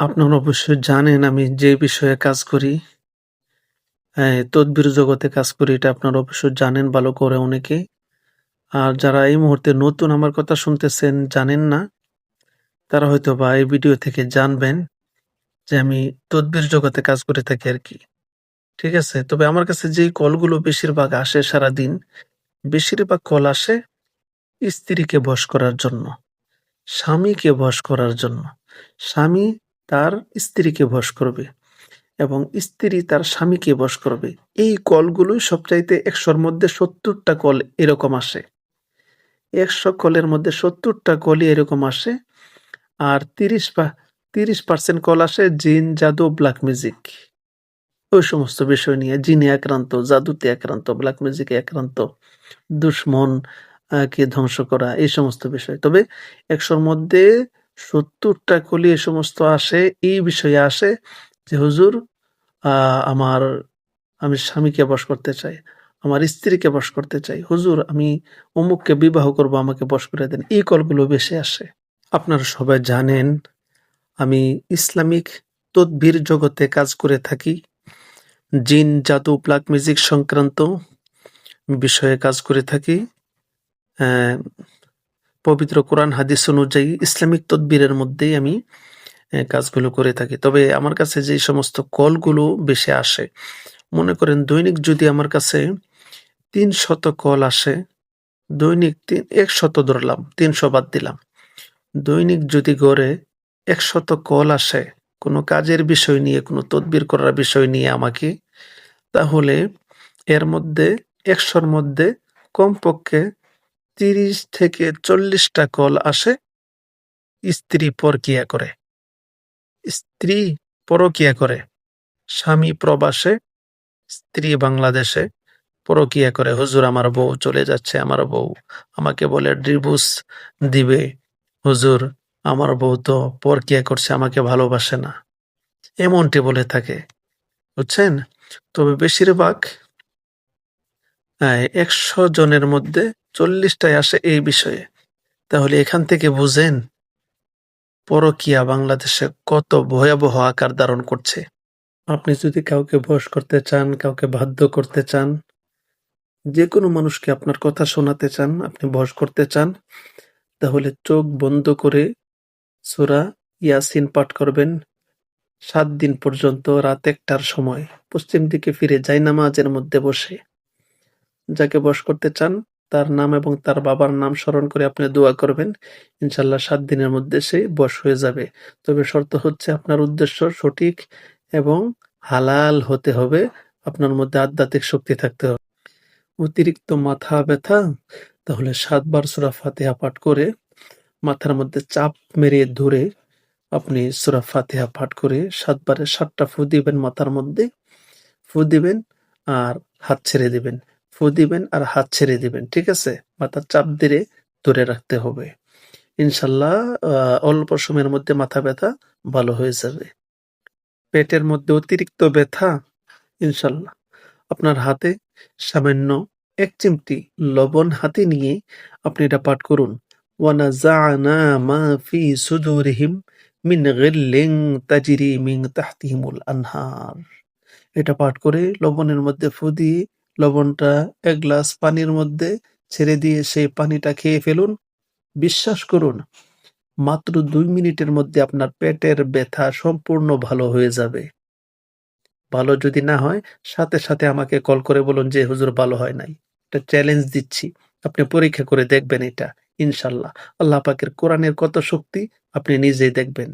আপনারা অবশ্যই জানেন আমি যে বিষয়ে কাজ করি, তদবির জগতে কাজ করি এটা আপনারা অবশ্যই জানেন ভালো করে অনেকে। আর যারা এই মুহূর্তে নতুন আমার কথা শুনতেছেন জানেন না, তারা হয়তো বা এই ভিডিও থেকে জানবেন যে আমি তদবির জগতে কাজ করে থাকি আর কি ঠিক আছে? তবে আমার কাছে যেই কলগুলো বেশিরভাগ আসে সারাদিন, বেশিরভাগ কল আসে স্ত্রীকে বশ করার জন্য, স্বামীকে বশ করার জন্য। স্বামী তার স্ত্রীকে বশ করবে এবং স্ত্রী তার স্বামীকে বশ করবে। এই কলগুলোই সবচাইতে ১০০ র মধ্যে সত্তরটা কল এরকম আসে। ১০০ কলের মধ্যে সত্তরটা কলই এরকম আসে। আর ৩০ পা ৩০% কল আসে জিন, জাদু, ব্লাক মিউজিক ওই সমস্ত বিষয় নিয়ে জিনে আক্রান্ত, জাদুতে আক্রান্ত, ব্লাক মিউজিকে আক্রান্ত, দুশমন কে ধ্বংস করা এই সমস্ত বিষয়। তবে একশোর মধ্যে ৭০ টা কলই এ সমস্ত আসে, এই বিষয়ে আসে যে হুজুর আমার আমি স্বামীকে বশ করতে চাই, আমার স্ত্রীকে বশ করতে চাই। হুজুর আমি অমুককে বিবাহ করব আমাকে বশ করে দেন। এই কলগুলো বেশি আসে। আপনারা সবাই জানেন আমি ইসলামিক তদবির জগতে কাজ করে থাকি। জিন, জাদু, প্লাক মিউজিক সংক্রান্ত বিষয়ে কাজ করে থাকি। পবিত্র কোরআন হাদিস অনুযায়ী ইসলামিক তদবিরের মধ্যেই আমি কাজগুলো করে থাকি। তবে আমার কাছে যেই সমস্ত কলগুলো বেশি আসে, মনে করেন দৈনিক যদি আমার কাছে ৩০০ কল আসে, দৈনিক তি ১০০ ধরলাম, ৩০০ বাদ দিলাম। দৈনিক যদি গড়ে ১০০ কল আসে কোনো কাজের বিষয় নিয়ে, কোনো তদবির করার বিষয় নিয়ে আমাকে, তাহলে এর মধ্যে একশোর মধ্যে কমপক্ষে ৩০ থেকে চল্লিশটা কল আসে স্ত্রী পরকীয়া করে। স্ত্রী পরকীয়া করে। স্বামী প্রবাসে, স্ত্রী বাংলাদেশে পরকীয়া করে। হুজুর আমার বউ চলে যাচ্ছে, আমার বউ আমাকে বলে ডিভোর্স দিবে। হুজুর আমার বউ তো পরকীয়া করছে, আমাকে ভালোবাসে না। এমনটি বলে থাকে। বুঝছেন? তবে বেশিরভাগ ১০০ জনের মধ্যে ৪০ টাই আসে এই বিষয়ে। তাহলে এখান থেকে বুঝেন পরকীয়া বাংলাদেশে কত ভয়াবহ আকার ধারণ করছে। আপনি যদি কাউকে বশ করতে চান, কাউকে বাধ্য করতে চান, যেকোনো মানুষকে আপনার কথা শোনাতে চান, আপনি বশ করতে চান, তাহলে চোখ বন্ধ করে সুরা ইয়াসিন পাঠ করবেন সাত দিন পর্যন্ত রাত একটার সময় পশ্চিম দিকে ফিরে জায়নামাজের মধ্যে বসে। যাকে বশ করতে চান, তার নাম এবং তার বাবার নাম স্মরণ করে আপনি দোয়া করবেন। ইনশাল্লাহ সাত দিনের মধ্যে সে বশ হয়ে যাবে। তবে শর্ত হচ্ছে আপনার উদ্দেশ্য সঠিক এবং হালাল হতে হবে। আপনার মধ্যে আধ্যাত্মিক শক্তি থাকতে হবে। অতিরিক্ত মাথা ব্যথা, তাহলে ৭ বার সূরা ফাতিহা পাঠ করে মাথার মধ্যে চাপ মেরে ধরে আপনি সূরা ফাতিহা পাঠ করে ৭ বারে ৭ টা ফু দিবেন মাথার মধ্যে। ফু দিবেন আর হাত ছেড়ে দিবেন। ফু দিবেন আর হাত ছেড়ে দিবেন। ঠিক আছে? মাথার চাপ দিয়ে ধরে রাখতে হবে। ইনশাল্লাহ অল্প সময়ের মধ্যে মাথা ব্যথা ভালো হয়ে যাবে। পেটের মধ্যে অতিরিক্ত ব্যথা, ইনশাল্লাহ আপনার হাতে সামান্য এক চিমটি লবণ হাতে নিয়ে আপনি এটা পাঠ করুন। তাজরি আনহার। এটা পাঠ করে লবণের মধ্যে ফু দিয়ে লবণটা এক গ্লাস পানির মধ্যে ছেড়ে দিয়ে সেই পানিটা খেয়ে ফেলুন। বিশ্বাস করুন মাত্র দুই মিনিটের মধ্যে আপনার পেটের ব্যথা সম্পূর্ণ ভালো হয়ে যাবে। ভালো যদি না হয় সাথে, সাথে আমাকে কল করে বলুন যে হুজুর ভালো হয় নাই। এটা চ্যালেঞ্জ দিচ্ছি। আপনি পরীক্ষা করে দেখবেন এটা ইনশাল্লাহ আল্লাহ পাকের কোরআনের কত শক্তি আপনি নিজেই দেখবেন।